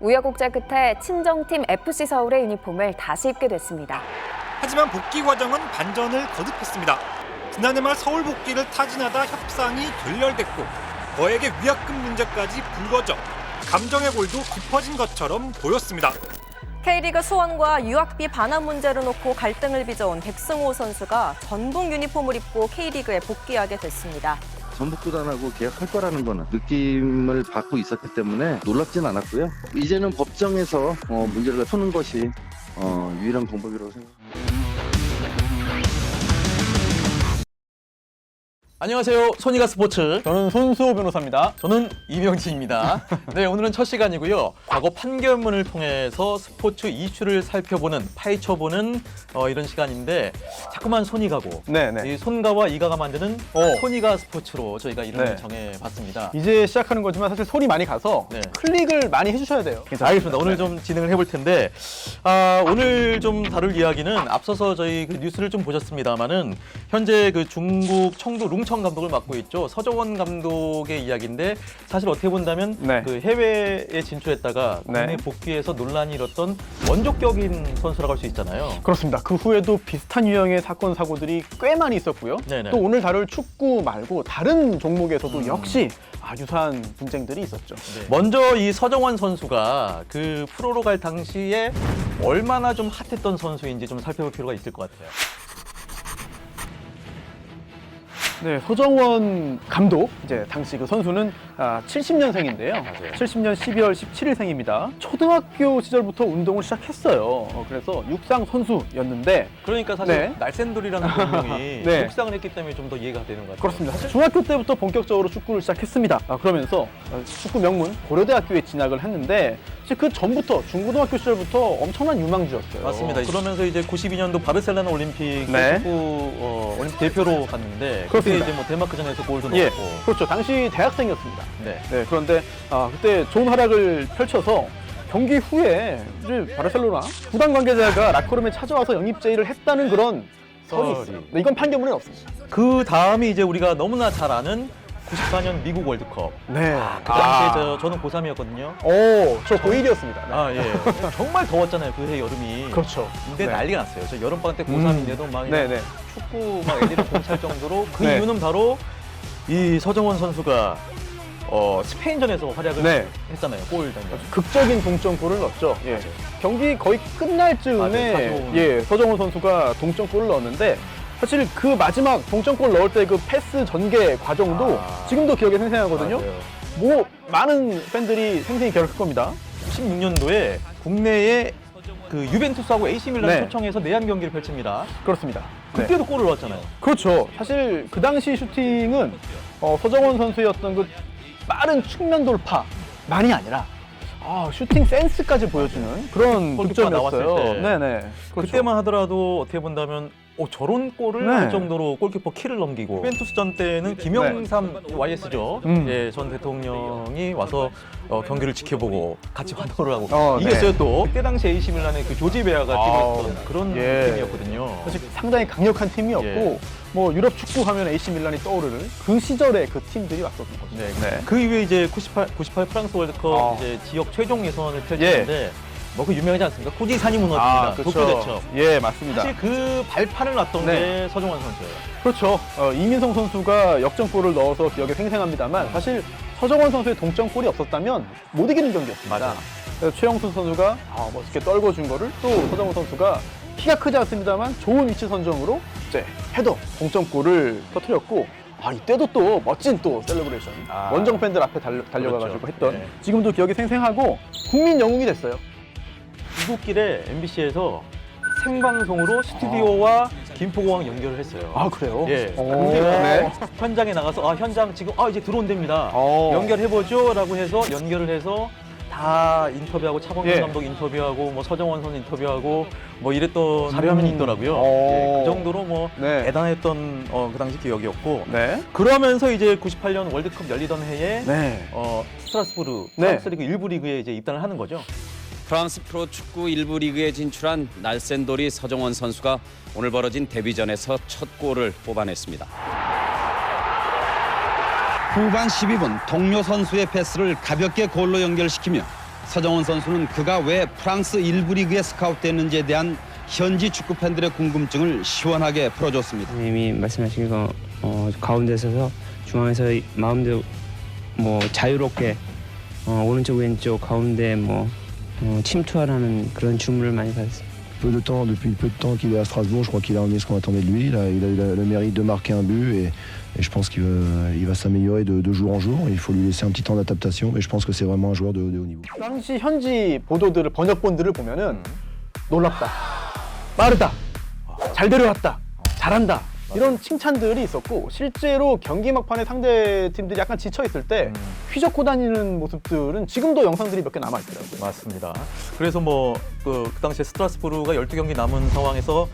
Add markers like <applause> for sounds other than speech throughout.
우여곡절 끝에 친정팀 FC 서울의 유니폼을 다시 입게 됐습니다. 하지만 복귀 과정은 반전을 거듭했습니다. 지난해 말 서울 복귀를 타진하다 협상이 결렬됐고 거액의 위약금 문제까지 불거져 감정의 골도 깊어진 것처럼 보였습니다. K리그 수원과 유학비 반환 문제를 놓고 갈등을 빚어온 백승호 선수가 전북 유니폼을 입고 K리그에 복귀하게 됐습니다. 전북구단하고 계약할 거라는 거는 느낌을 받고 있었기 때문에 놀랍진 않았고요. 이제는 법정에서 어, 문제를 푸는 것이 어, 유일한 방법이라고 생각합니다. 안녕하세요. 소니가 스포츠. 저는 손수호 변호사입니다. 저는 이명진입니다. <laughs> 네, 오늘은 첫 시간이고요. 과거 판결문을 통해서 스포츠 이슈를 살펴보는, 파헤쳐보는 어, 이런 시간인데 자꾸만 손이 가고 네, 네. 이 손가와 이가가 만드는 어. 손이가 스포츠로 저희가 이름을 네. 정해봤습니다. 이제 시작하는 거지만 사실 손이 많이 가서 네. 클릭을 많이 해주셔야 돼요. 알겠습니다. 오늘 네. 좀 진행을 해볼 텐데 아, 오늘 좀 다룰 이야기는 앞서서 저희 그 뉴스를 좀 보셨습니다만은 현재 그 중국 청도 룽청 감독을 맡고 있죠 서정원 감독의 이야기인데 사실 어떻게 본다면 네. 그 해외에 진출했다가 네. 국내 복귀해서 논란이 일었던 원조격인 선수라고 할 수 있잖아요. 그렇습니다. 그 후에도 비슷한 유형의 사건 사고들이 꽤 많이 있었고요. 네네. 또 오늘 다룰 축구 말고 다른 종목에서도 음. 역시 아, 유사한 분쟁들이 있었죠. 먼저 이 서정원 선수가 그 프로로 갈 당시에 얼마나 좀 핫했던 선수인지 좀 살펴볼 필요가 있을 것 같아요. 네, 서정원 감독 이제 당시 그 선수는 아, 70년생인데요. 맞아요. 70년 12월 17일생입니다. 초등학교 시절부터 운동을 시작했어요. 어, 그래서 육상 선수였는데 그러니까 사실 네. 날샌돌이라는 <laughs> 별명이 네. 육상을 했기 때문에 좀 더 이해가 되는 것 같아요. 그렇습니다. 사실 중학교 때부터 본격적으로 축구를 시작했습니다. 아, 그러면서 어, 축구 명문 고려대학교에 진학을 했는데 사실 그 전부터 중고등학교 시절부터 엄청난 유망주였어요. 맞습니다. 그러면서 이제 92년도 바르셀로나 올림픽 네. 축구 어, 올림픽 대표로 갔는데 그때 그렇습니다. 이제 뭐 데마크전에서 골도 예, 넣었고. 그렇죠. 당시 대학생이었습니다. 네. 네, 그런데 아, 그때 좋은 활약을 펼쳐서 경기 후에 이제 바르셀로나 구단 관계자가 라커룸에 찾아와서 영입 제의를 했다는 그런 설이. 있어요. 네, 이건 판결문에 없습니다. 그 다음이 이제 우리가 너무나 잘 아는 94년 미국 월드컵. 네. 그 당시에 저, 저는 고3이었거든요. 오, 저 고1이었습니다. 아, 예. 정말 더웠잖아요. 그해 여름이. 그렇죠. 근데 네. 난리가 났어요. 저 여름방학 때 고3인데도 막 네, 네. 축구 막 애들이 공찰 정도로 그 네. 이유는 바로 이 서정원 선수가 어, 스페인전에서 활약을 네. 했잖아요. 골 단면 극적인 동점골을 넣었죠. 예. 경기 거의 끝날 맞아요. 즈음에 45분. 예, 서정훈 선수가 동점골을 넣었는데 사실 그 마지막 동점골 넣을 때 그 패스 전개 과정도 아. 지금도 기억에 생생하거든요. 맞아요. 뭐 많은 팬들이 생생히 기억할 겁니다. 16년도에 국내에 그 유벤투스하고 AC 밀란을 네. 초청해서 내한 경기를 펼칩니다. 그렇습니다. 네. 그때도 골을 넣었잖아요. 그렇죠. 사실 그 당시 슈팅은 어, 서정원 선수의 어떤 그 빠른 측면 돌파만이 아니라 아, 슈팅 센스까지 보여주는 그런 골키퍼가 득점이었어요. 나왔을 때. 네네. 그렇죠. 그때만 하더라도 어떻게 본다면 어, 저런 골을 네. 할 정도로 골키퍼 키를 넘기고 유벤투스전 때는 김영삼 YS죠. 음. 예, 전 대통령이 와서 어, 경기를 지켜보고 같이 환호를 하고 어, 이겼어요 네. 또. 그때 당시 AC 밀란의 그 조지 베아가 뛰고 있던 그런 예. 팀이었거든요. 사실 상당히 강력한 팀이었고 예. 뭐 유럽 축구 하면 AC 밀란이 떠오르는 그 시절에 그 팀들이 왔었던 거죠. 네. 네. 그 이후에 이제 98, 98 프랑스 월드컵 아. 이제 지역 최종 예선을 펼쳤는데 뭐그 유명하지 않습니까? 코지산이 무너집니다. 도쿄 대첩. 예, 맞습니다. 사실 그 발판을 놨던 네. 게 서정환 선수예요. 그렇죠. 어, 이민성 선수가 역전골을 넣어서 기억에 생생합니다만 사실 서정원 선수의 동점골이 없었다면 못 이기는 경기였습니다. 그래서 최영순 선수가 아, 멋있게 떨궈준 거를 또 서정원 선수가 키가 크지 않습니다만 좋은 위치 선정으로 이제 헤더 동점골을 터뜨렸고 아 이때도 또 멋진 또 셀레브레이션 아. 원정 팬들 앞에 달려, 달려가가지고 그렇죠. 했던 네. 지금도 기억이 생생하고 국민 영웅이 됐어요. 이곳길에 MBC에서 생방송으로 스튜디오와 김포공항 연결을 했어요. 아 그래요? 예. 오. 근데 네. 현장에 나가서 아 현장 지금 아 이제 들어온답니다. 어. 연결해보죠라고 해서 연결을 해서 다 인터뷰하고 차범근 예. 감독 인터뷰하고 뭐 서정원 선수 인터뷰하고 뭐 이랬던 자료화면이 음. 있더라고요. 어. 예, 그 정도로 뭐 네. 대단했던 어, 그 당시 기억이었고 네. 그러면서 이제 98년 월드컵 열리던 해에 네. 어, 스트라스부르 네. 프랑스 리그 일부 리그에 이제 입단을 하는 거죠. 프랑스 프로축구 일부 리그에 진출한 날쌘돌이 서정원 선수가 오늘 벌어진 데뷔전에서 첫 골을 뽑아냈습니다. 후반 12분 동료 선수의 패스를 가볍게 골로 연결시키며 서정원 선수는 그가 왜 프랑스 1부 리그에 스카웃됐는지에 대한 현지 축구 팬들의 궁금증을 시원하게 풀어줬습니다. 선생님이 말씀하신 거 어, 가운데 서서 중앙에서 마음대로 뭐 자유롭게 어, 오른쪽 왼쪽 가운데 뭐 어, 침투하라는 그런 주문을 많이 받았어요. peu de temps, depuis le peu de temps qu'il est à Strasbourg, je crois qu'il a amené ce qu'on attendait de lui. Il a, il a eu le, le mérite de marquer un but et, et je pense qu'il va, il va s'améliorer de, de jour en jour. Il faut lui laisser un petit temps d'adaptation, mais je pense que c'est vraiment un joueur de, de haut niveau. 당시 현지 보도들을 번역본들을 보면은 놀랍다, 빠르다, 잘 데려왔다, 잘한다 이런 칭찬들이 있었고 실제로 경기 막판에 상대 팀들이 약간 지쳐 있을 때 휘젓고 다니는 모습들은 지금도 영상들이 몇 개 남아 있더라고요. 맞습니다. 그래서 뭐그 그 당시에 스트라스부르가 12경기 남은 상황에서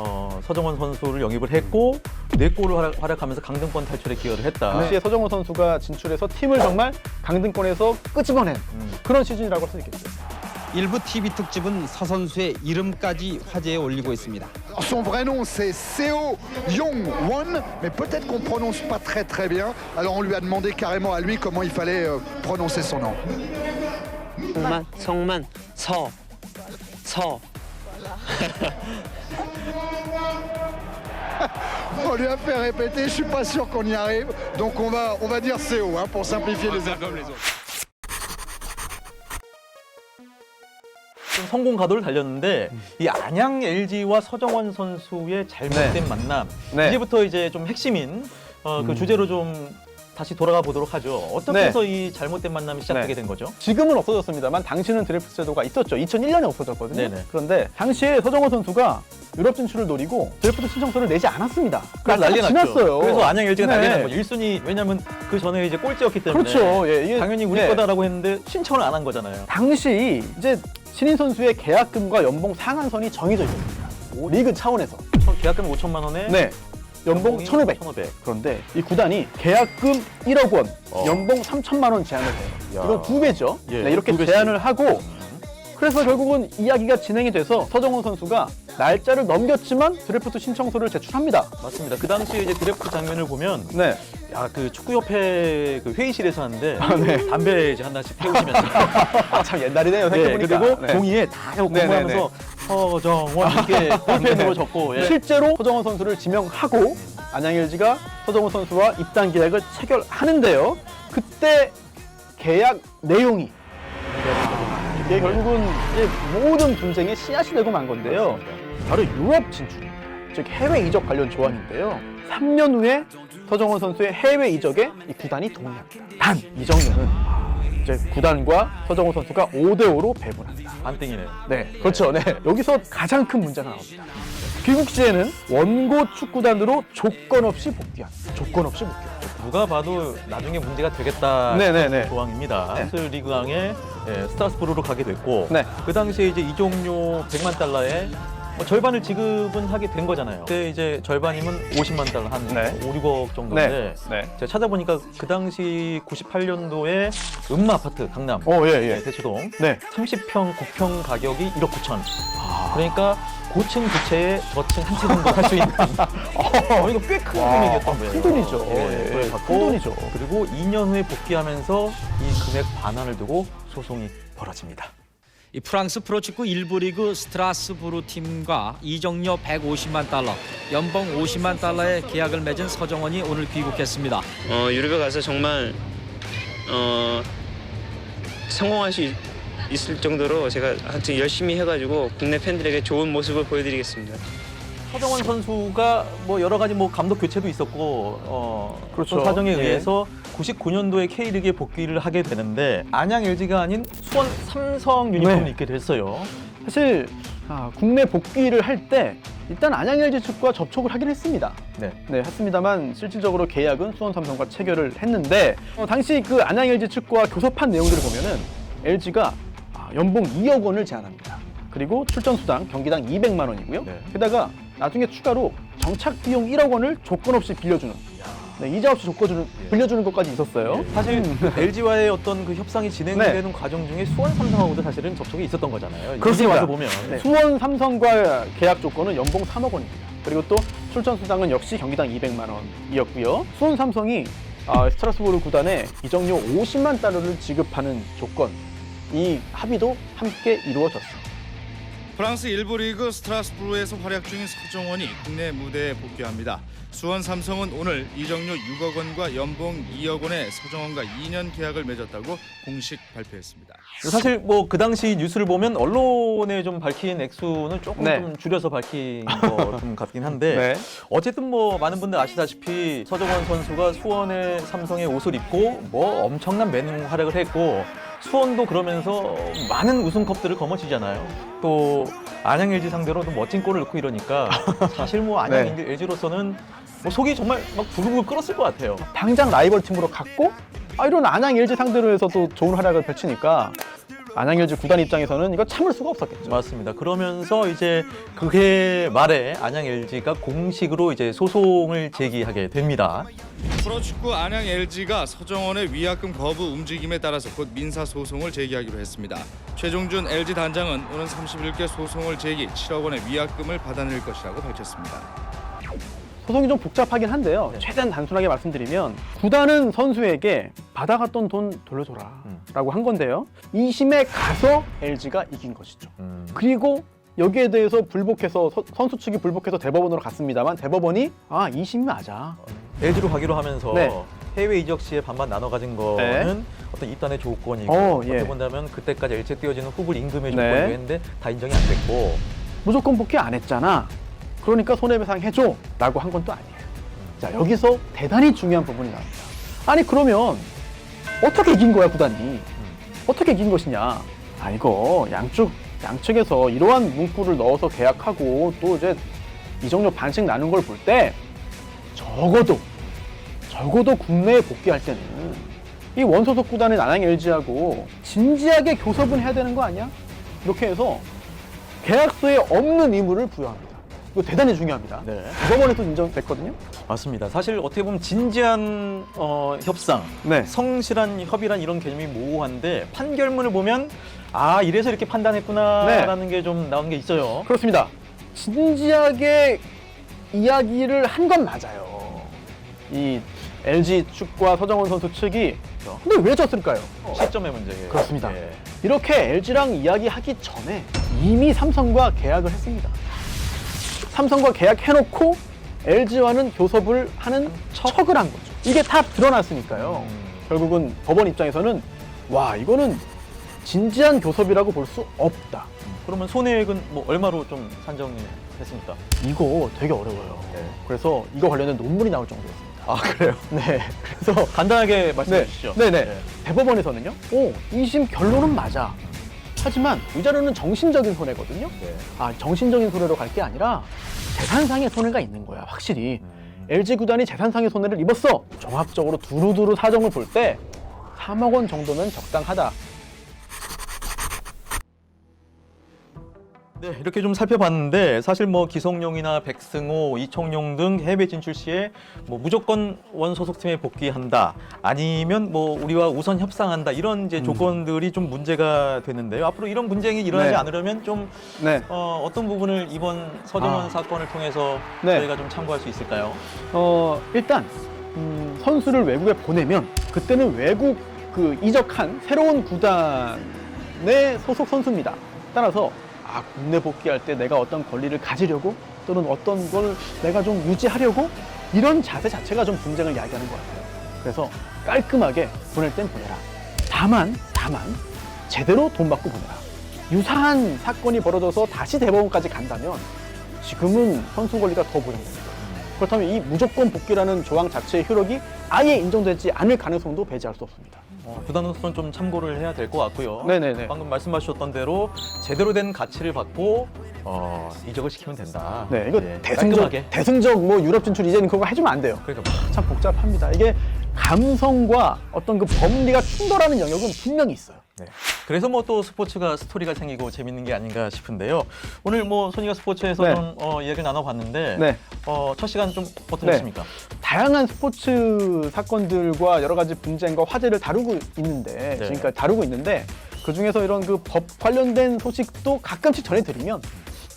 어, 서정원 선수를 영입을 했고 네 골을 활약- 활약하면서 강등권 탈출에 기여를 했다. 당시에 서정호 선수가 진출해서 팀을 정말 강등권에서 끄집어낸 그런 시즌이라고 할 수 있겠죠. 일부 TV 특집은 서 선수의 이름까지 화제에 올리고 있습니다. Son vrai nom c'est Seo Yong Won, mais peut-être qu'on prononce pas très très bien. Alors on lui a demandé carrément à lui comment il fallait euh, prononcer son nom. <laughs> 성만, 성만, 서, 서. On lui a fait répéter, je suis pas sûr qu'on y arrive. Donc on va, on va dire Seo hein, pour simplifier les affaires. 좀 성공 가도를 달렸는데 이 안양 LG와 서정원 선수의 잘못된 만남 네. 이제부터 이제 좀 핵심인 어, 그 주제로 좀 다시 돌아가 보도록 하죠. 어떻게 네. 해서 이 잘못된 만남이 시작되게 네. 된 거죠? 지금은 없어졌습니다만 당시는 드래프트 제도가 있었죠. 2001년에 없어졌거든요. 네네. 그런데 당시에 서정호 선수가 유럽 진출을 노리고 드래프트 신청서를 내지 않았습니다. 그래서 난리 났죠. 지났어요. 그래서 안양 LG가 난리 네. 난 거죠. 1순위 왜냐면 그 전에 이제 꼴찌였기 때문에 그렇죠. 예, 당연히 우리 네. 거다라고 했는데 신청을 안 한 거잖아요. 당시 이제 신인 선수의 계약금과 연봉 상한선이 정해져 있습니다. 리그 차원에서. 계약금 5천만 원에 네. 연봉 연봉이 1,500. 1,500. 그런데 이 구단이 계약금 1억 원, 어. 연봉 3천만 원 제한을 해요. 야. 이건 두 배죠. 예, 네, 이렇게 두 배씩. 제한을 하고 그래서 결국은 이야기가 진행이 돼서 서정훈 선수가 날짜를 넘겼지만 드래프트 신청서를 제출합니다. 맞습니다. 그 당시에 이제 드래프트 장면을 보면 네. 야 그 축구협회 그 회의실에서 하는데 네. 담배 이제 하나씩 태우시면서 <laughs> 아, 참 옛날이네요. 네, 생각해보니까. 그리고 네. 종이에 다 하고 네, 네, 공부하면서 서정원 이렇게 볼펜으로 적고 예. 실제로 서정원 선수를 지명하고 안양 LG가 서정원 선수와 입단 계약을 체결하는데요. 그때 계약 내용이 이게 결국은 이제 모든 분쟁의 씨앗이 되고 만 건데요. 바로 유럽 진출, 즉 해외 이적 관련 조항인데요. 3년 후에 서정원 선수의 해외 이적에 이 구단이 동의합니다. 단 이적료는 이제 구단과 서정원 선수가 5대 5로 배분합니다. 반땡이네요. 네, 그렇죠. 네. 여기서 가장 큰 문제가 나옵니다. 귀국 시에는 원고 축구단으로 조건 없이 복귀한. 조건 없이 복귀한. 누가 봐도 나중에 문제가 되겠다 네네네. 조항입니다. 네. 프랑스 리그왕에 예, 스트라스부르로 가게 됐고 네. 그 당시에 이제 이종료 100만 달러에 뭐 절반을 지급은 하게 된 거잖아요. 그때 이제 절반이면 50만 달러 한 네. 5, 6억 정도인데 네. 제가 찾아보니까 그 당시 98년도에 음마 아파트 강남 어, 예, 네, 예. 대치동 네. 30평 9평 가격이 1억 9천. 그러니까 고층 두 채에 저층 한 채 정도 할 수 있는. <laughs> 어, 이거 꽤 큰 와, 금액이었던 아, 거예요. 큰 돈이죠. 예, 예, 그걸 큰 받고 돈이죠. 그리고 2년 후에 복귀하면서 이 금액 반환을 두고 소송이 벌어집니다. 이 프랑스 프로축구 1부 리그 스트라스부르 팀과 이적료 150만 달러, 연봉 50만 달러의 계약을 맺은 서정원이 오늘 귀국했습니다. 어, 유럽에 가서 정말 어, 성공할 수 있, 있을 정도로 제가 하여튼 열심히 해가지고 국내 팬들에게 좋은 모습을 보여드리겠습니다. 서정원 선수가 뭐 여러 가지 뭐 감독 교체도 있었고 어 그렇죠. 그런 사정에 예. 의해서 99년도에 K리그에 복귀를 하게 되는데 안양 LG가 아닌 수원 삼성 유니폼을 네. 입게 됐어요. 사실 아, 국내 복귀를 할 때 일단 안양 LG 축구와 접촉을 하긴 했습니다. 네. 네, 했습니다만 실질적으로 계약은 수원 삼성과 체결을 했는데 어, 당시 그 안양 LG 축구와 교섭한 내용들을 보면은 LG가 아, 연봉 2억 원을 제한합니다. 그리고 출전 수당 경기당 200만 원이고요. 네. 게다가 나중에 추가로 정착 비용 1억 원을 조건 없이 빌려주는 네, 이자 없이 조건 빌려주는 것까지 있었어요. 사실 그 LG와의 어떤 그 협상이 진행되는 네. 과정 중에 수원 삼성하고도 사실은 접촉이 있었던 거잖아요. 그렇습니다. 와서 보면 네. 수원 삼성과 계약 조건은 연봉 3억 원입니다. 그리고 또 출전 수당은 역시 경기당 200만 원이었고요. 수원 삼성이 아, 스트라스부르 구단에 이적료 50만 달러를 지급하는 조건 이 합의도 함께 이루어졌어요. 프랑스 1부 리그 스트라스부르에서 활약 중인 서정원이 국내 무대에 복귀합니다. 수원 삼성은 오늘 이정료 6억 원과 연봉 2억 원의 서정원과 2년 계약을 맺었다고 공식 발표했습니다. 사실 뭐 그 당시 뉴스를 보면 언론에 좀 밝힌 액수는 조금 네. 좀 줄여서 밝힌 것좀 같긴 한데 네. 어쨌든 뭐 많은 분들 아시다시피 서정원 선수가 수원의 삼성의 옷을 입고 뭐 엄청난 매능 활약을 했고 수원도 그러면서 많은 우승컵들을 거머쥐잖아요. 또 안양 LG 상대로 도 멋진 골을 넣고 이러니까 <laughs> 사실 뭐 안양 네. LG로서는 뭐 속이 정말 막 부글부글 끓었을 것 같아요. 당장 라이벌 팀으로 갔고 아, 이런 안양 LG 상대로 해서도 좋은 활약을 펼치니까 안양 LG 구단 입장에서는 이거 참을 수가 없었겠죠. 맞습니다. 그러면서 이제 그해 말에 안양 LG가 공식으로 이제 소송을 제기하게 됩니다. 프로축구 안양 LG가 서정원의 위약금 거부 움직임에 따라서 곧 민사 소송을 제기하기로 했습니다. 최종준 LG 단장은 오는 31개 소송을 제기 7억 원의 위약금을 받아낼 것이라고 밝혔습니다. 소송이 좀 복잡하긴 한데요. 네. 최대한 단순하게 말씀드리면 구단은 선수에게 받아갔던 돈 돌려줘라 음. 라고 한 건데요. 2심에 가서 LG가 이긴 것이죠. 음. 그리고 여기에 대해서 불복해서 서- 선수 측이 불복해서 대법원으로 갔습니다만 대법원이 아 2심 맞아. LG로 가기로 하면서 네. 해외 이적 시에 반반 나눠 가진 거는 어떤 입단의 조건이고 어, 어떻게 예. 본다면 그때까지 LG에 띄어지는 후불 임금의 네. 조건이고 했는데 다 인정이 안 됐고 무조건 복귀 안 했잖아. 그러니까 손해배상 해줘 라고 한 건 또 아니에요. 자 여기서 대단히 중요한 부분이 나옵니다. 아니 그러면 어떻게 이긴 거야 구단이? 어떻게 이긴 것이냐? 아 이거 양쪽 양측에서 이러한 문구를 넣어서 계약하고 또 이제 이정료 반씩 나눈 걸 볼 때 적어도 적어도 국내에 복귀할 때는 이 원소속 구단인 안양 LG하고 진지하게 교섭은 해야 되는 거 아니야? 이렇게 해서 계약서에 없는 의무를 부여합니다. 이거 대단히 중요합니다. 네. 대법원에서 인정됐거든요. 맞습니다. 사실 어떻게 보면 진지한 어, 협상, 네. 성실한 협의란 이런 개념이 모호한데 판결문을 보면 아 이래서 이렇게 판단했구나라는 게 좀 나오는 게 있어요. 그렇습니다. 진지하게 이야기를 한 건 맞아요. 이 LG 측과 서정원 선수 측이 근데 왜 졌을까요? 시점의 문제예요. 그렇습니다. 예. 이렇게 LG랑 이야기하기 전에 이미 삼성과 계약을 했습니다. 삼성과 계약해놓고 LG와는 교섭을 하는 척을 한 거죠. 이게 다 드러났으니까요. 음. 결국은 법원 입장에서는 와 이거는 진지한 교섭이라고 볼 수 없다. 그러면 손해액은 뭐 얼마로 좀 산정이 됐습니까? 이거 되게 어려워요. 네. 그래서 이거 관련된 논문이 나올 정도였습니다. 아 그래요? <laughs> 네. 그래서 간단하게 말씀해 네. 주시죠. 네네. 네. 대법원에서는요. 오, 2심 결론은 맞아. 하지만 이 자료는 정신적인 손해거든요. 네. 아, 정신적인 손해로 갈 게 아니라 재산상의 손해가 있는 거야, 확실히. 음. LG 구단이 재산상의 손해를 입었어. 종합적으로 두루두루 사정을 볼 때 3억 원 정도면 적당하다. 네, 이렇게 좀 살펴봤는데 사실 뭐 기성용이나 백승호, 이청용 등 해외 진출 시에 뭐 무조건 원 소속팀에 복귀한다 아니면 뭐 우리와 우선 협상한다 이런 이제 조건들이 좀 문제가 되는데요. 앞으로 이런 분쟁이 일어나지 네. 않으려면 좀 네. 어, 어떤 부분을 이번 서정원 아. 사건을 통해서 네. 저희가 좀 참고할 수 있을까요? 어, 일단 음, 선수를 외국에 보내면 그때는 외국 그 이적한 새로운 구단의 소속 선수입니다. 따라서 아, 국내 복귀할 때 내가 어떤 권리를 가지려고 또는 어떤 걸 내가 좀 유지하려고 이런 자세 자체가 좀 분쟁을 야기하는 것 같아요. 그래서 깔끔하게 보낼 땐 보내라. 다만, 다만 제대로 돈 받고 보내라. 유사한 사건이 벌어져서 다시 대법원까지 간다면 지금은 선수 권리가 더 보장됩니다. 그렇다면 이 무조건 복귀라는 조항 자체의 효력이 아예 인정되지 않을 가능성도 배제할 수 없습니다. 어, 구단으로서는 좀 참고를 해야 될 것 같고요. 네네네. 방금 말씀하셨던 대로 제대로 된 가치를 받고 어, 이적을 시키면 된다. 네, 이거 네, 대승적, 깔끔하게. 대승적 뭐 유럽 진출 이제는 그거 해주면 안 돼요. 그러니까 참 복잡합니다. 이게 감성과 어떤 그 법리가 충돌하는 영역은 분명히 있어요. 네. 그래서 뭐 또 스포츠가 스토리가 생기고 재밌는 게 아닌가 싶은데요. 오늘 뭐 소니가 스포츠에서 네. 좀 어, 이야기를 나눠봤는데 네. 어, 첫 시간 좀 어떠셨습니까? 다양한 스포츠 사건들과 여러 가지 분쟁과 화제를 다루고 있는데 네. 지금까지 다루고 있는데 그 중에서 이런 그 법 관련된 소식도 가끔씩 전해드리면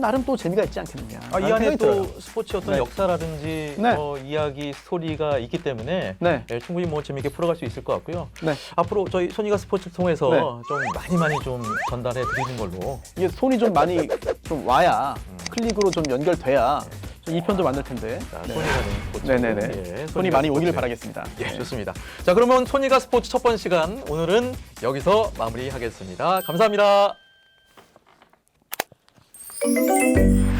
나름 또 재미가 있지 않겠느냐. 아, 이 안에 또. 스포츠 어떤 네. 역사라든지 네. 어, 이야기 스토리가 있기 때문에 네. 예, 충분히 뭐 재미있게 풀어갈 수 있을 것 같고요. 네. 앞으로 저희 소니가 스포츠를 통해서 네. 좀 많이 많이 좀 전달해 드리는 걸로 이게 손이 좀 많이 좀 와야 클릭으로 좀 연결돼야 좀 2편도 만들 텐데. 자, 네. 소니가 된 스포츠. 네네네. 예, 손이 많이 오기를 스포츠. 바라겠습니다. 예, 네. 좋습니다. 자, 그러면 소니가 스포츠 첫 번째 시간 오늘은 여기서 마무리하겠습니다. 감사합니다. Música